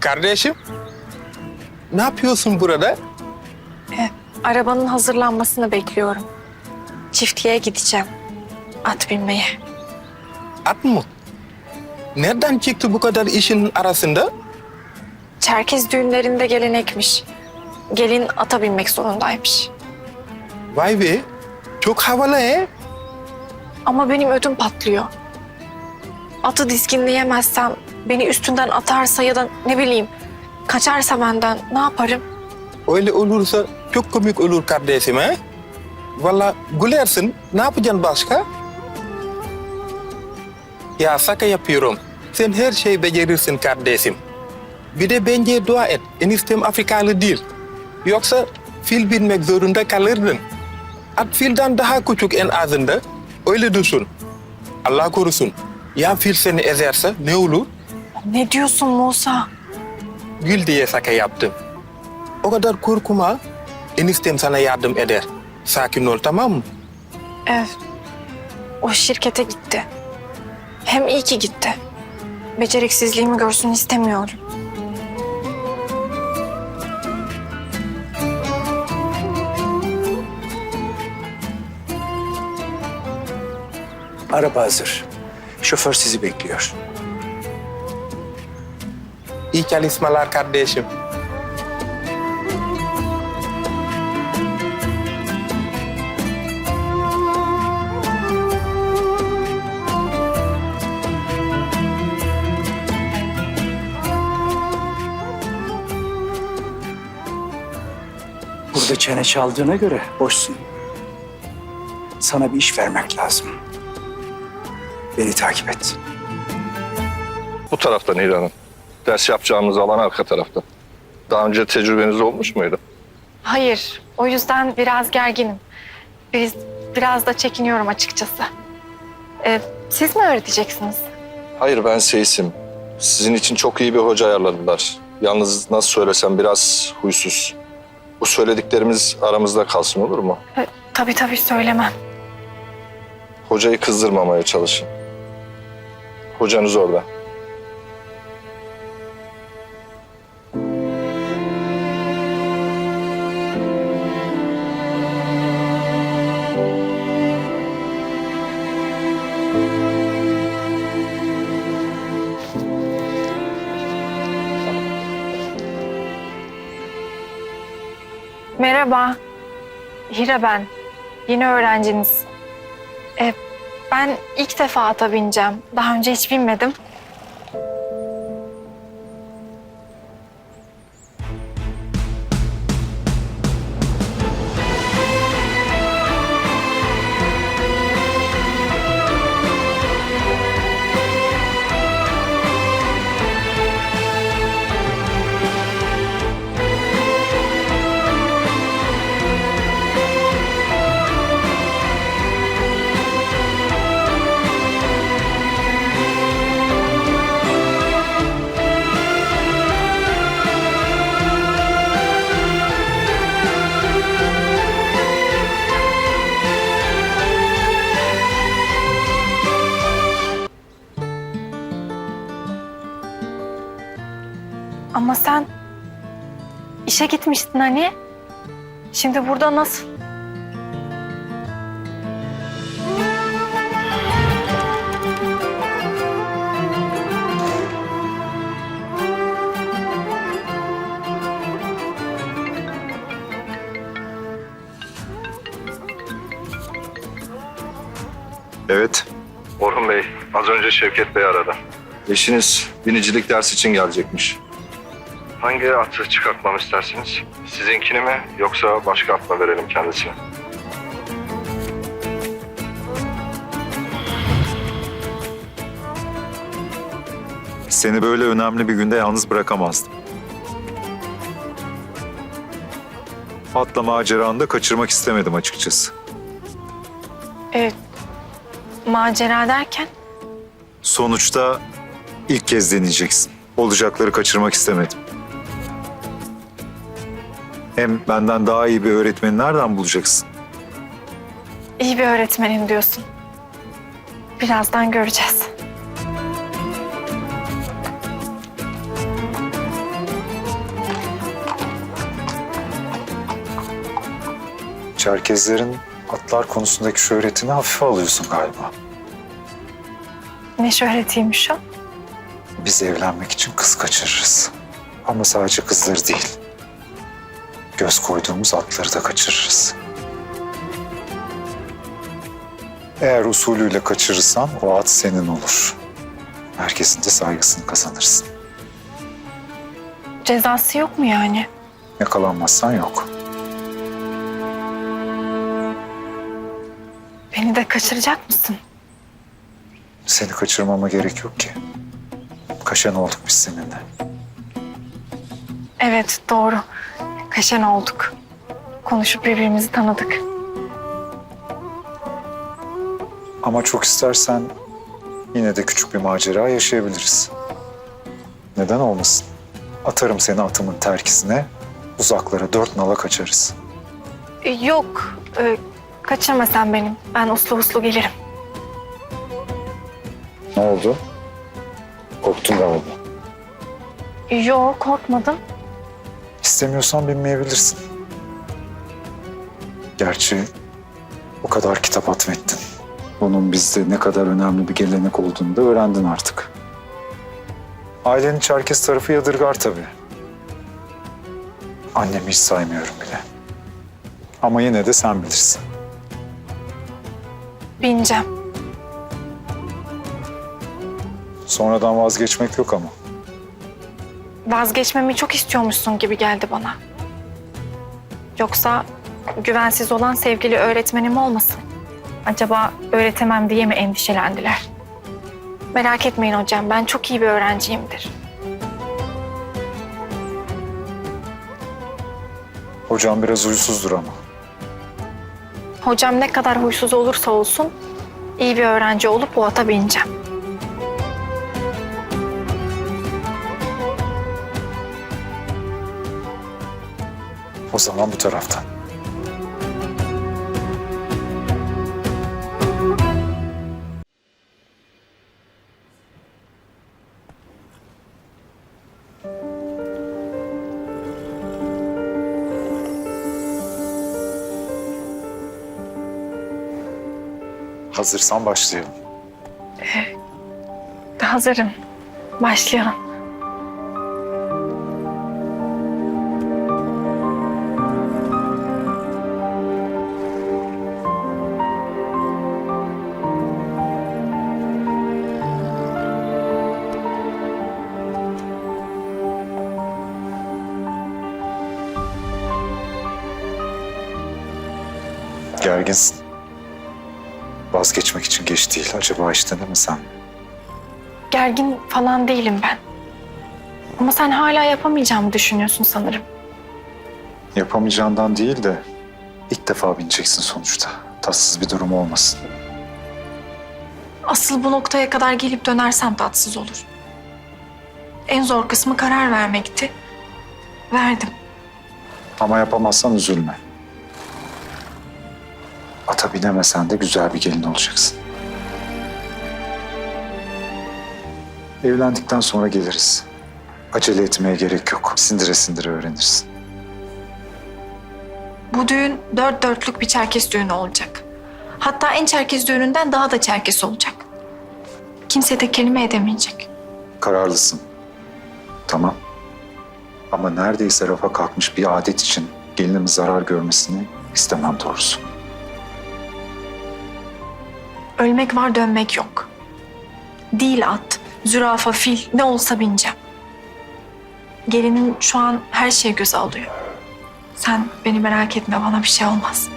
Kardeşim, ne yapıyorsun burada? E, arabanın hazırlanmasını bekliyorum. Çiftliğe gideceğim. At binmeye. At mı? Nereden çıktı bu kadar işin arasında? Çerkez düğünlerinde gelenekmiş. Gelin ata binmek zorundaymış. Vay be, çok havalı he. Ama benim ödüm patlıyor. Atı dizginleyemezsem, beni üstünden atarsa ya da ne bileyim kaçarsa benden ne yaparım? Öyle olursa çok komik olur kardeşim he. Valla gülersin, ne yapacaksın başka? Ya şaka yapıyorum. Sen her şeyi becerirsin kardeşim. Bir de bence dua et. Eniştem Afrikalı değil. Yoksa fil binmek zorunda kalırdın. At filden daha küçük en azında. Öyle düşün. Allah korusun. Ya fil seni ezerse ne olur? Ne diyorsun Musa? Gül diye şaka yaptım. O kadar korkma. Eniştem sana yardım eder. Sakin ol tamam mı? Evet. O şirkete gitti. Hem iyi ki gitti. Beceriksizliğimi görsün istemiyorum. Araba hazır. Şoför sizi bekliyor. İyi çalışmalar kardeşim. Burada çene çaldığına göre boşsun. Sana bir iş vermek lazım. Beni takip et. Bu tarafta Nihal Hanım. Ders yapacağımız alan arka tarafta. Daha önce tecrübeniz olmuş muydu? Hayır, o yüzden biraz gerginim. Biz biraz da çekiniyorum açıkçası. Ee, siz mi öğreteceksiniz? Hayır ben seisim. Sizin için çok iyi bir hoca ayarladılar. Yalnız nasıl söylesem biraz huysuz. Bu söylediklerimiz aramızda kalsın olur mu? Ee, tabii tabii söylemem. Hocayı kızdırmamaya çalışın. Hocanız orada. Merhaba. Hira ben. Yeni öğrenciniz. Ee, ben ilk defa ata bineceğim. Daha önce hiç binmedim. Ama sen işe gitmiştin hani. Şimdi burada nasıl? Evet. Orhun Bey, az önce Şevket Bey aradı. Eşiniz binicilik dersi için gelecekmiş. Hangi atı çıkartmamı istersiniz? Sizinkini mi yoksa başka at mı verelim kendisine? Seni böyle önemli bir günde yalnız bırakamazdım. Atla maceranı da kaçırmak istemedim açıkçası. Evet. Macera derken? Sonuçta ilk kez deneyeceksin. Olacakları kaçırmak istemedim. Hem benden daha iyi bir öğretmeni nereden bulacaksın? İyi bir öğretmenim diyorsun. Birazdan göreceğiz. Çerkezlerin atlar konusundaki şöhretini hafife alıyorsun galiba. Ne şöhretiymiş o? Biz evlenmek için kız kaçırırız. Ama sadece kızları değil. Göz koyduğumuz atları da kaçırırız. Eğer usulüyle kaçırırsan o at senin olur. Herkesin de saygısını kazanırsın. Cezası yok mu yani? Yakalanmazsan yok. Beni de kaçıracak mısın? Seni kaçırmama gerek yok ki. Kaşan olduk biz seninle. Evet doğru. Kaşen olduk. Konuşup birbirimizi tanıdık. Ama çok istersen yine de küçük bir macera yaşayabiliriz. Neden olmasın? Atarım seni atımın terkisine, uzaklara dört nala kaçarız. E, Yok. e, kaçırma sen benim. Ben uslu uslu gelirim. Ne oldu? Korktun galiba. Yok korkmadım. İstemiyorsan binmeyebilirsin. Gerçi o kadar kitap atmettin. Bunun bizde ne kadar önemli bir gelenek olduğunu da öğrendin artık. Ailenin Çerkes tarafı yadırgar tabii. Annemi hiç saymıyorum bile. Ama yine de sen bilirsin. Bineceğim. Sonradan vazgeçmek yok ama. Vazgeçmemi çok istiyormuşsun gibi geldi bana. Yoksa güvensiz olan sevgili öğretmenim olmasın? Acaba öğretemem diye mi endişelendiler? Merak etmeyin hocam, ben çok iyi bir öğrenciyimdir. Hocam biraz huysuzdur ama. Hocam ne kadar huysuz olursa olsun iyi bir öğrenci olup bu ata bineceğim. Zaman bu taraftan. Hazırsan başlayalım. Hazırım. Başlayalım. Gerginsin. Vazgeçmek için geç değil. Acaba işte değil mi sen? Gergin falan değilim ben. Ama sen hala yapamayacağımı düşünüyorsun sanırım. Yapamayacağından değil de ilk defa bineceksin sonuçta. Tatsız bir durum olmasın. Asıl bu noktaya kadar gelip dönersem tatsız olur. En zor kısmı karar vermekti. Verdim. Ama yapamazsan üzülme. Ata binemesen de güzel bir gelin olacaksın. Evlendikten sonra geliriz. Acele etmeye gerek yok. Sindire sindire öğrenirsin. Bu düğün dört dörtlük bir çerkes düğünü olacak. Hatta en çerkes düğününden daha da çerkes olacak. Kimse de kelime edemeyecek. Kararlısın. Tamam. Ama neredeyse rafa kalkmış bir adet için gelinimin zarar görmesini istemem doğrusu. Ölmek var dönmek yok. Değil at, zürafa, fil ne olsa bineceğim. Gelinin şu an her şeyi göze alıyor. Sen beni merak etme bana bir şey olmaz.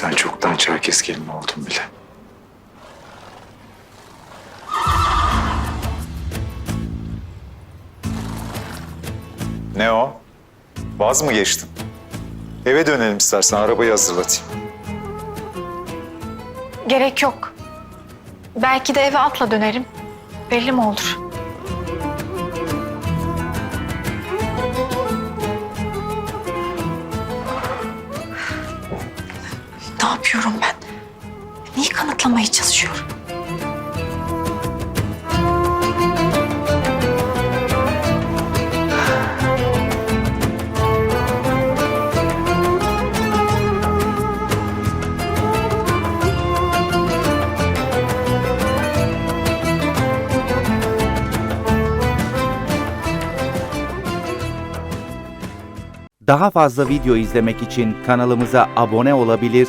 Sen çoktan Çerkes gelini oldun bile. Ne o? Vaz mı geçtin? Eve dönelim istersen arabayı hazırlatayım. Gerek yok. Belki de eve atla dönerim. Belli mi olur? Yapıyorum ben? Neyi kanıtlamaya çalışıyorum? Daha fazla video izlemek için kanalımıza abone olabilir,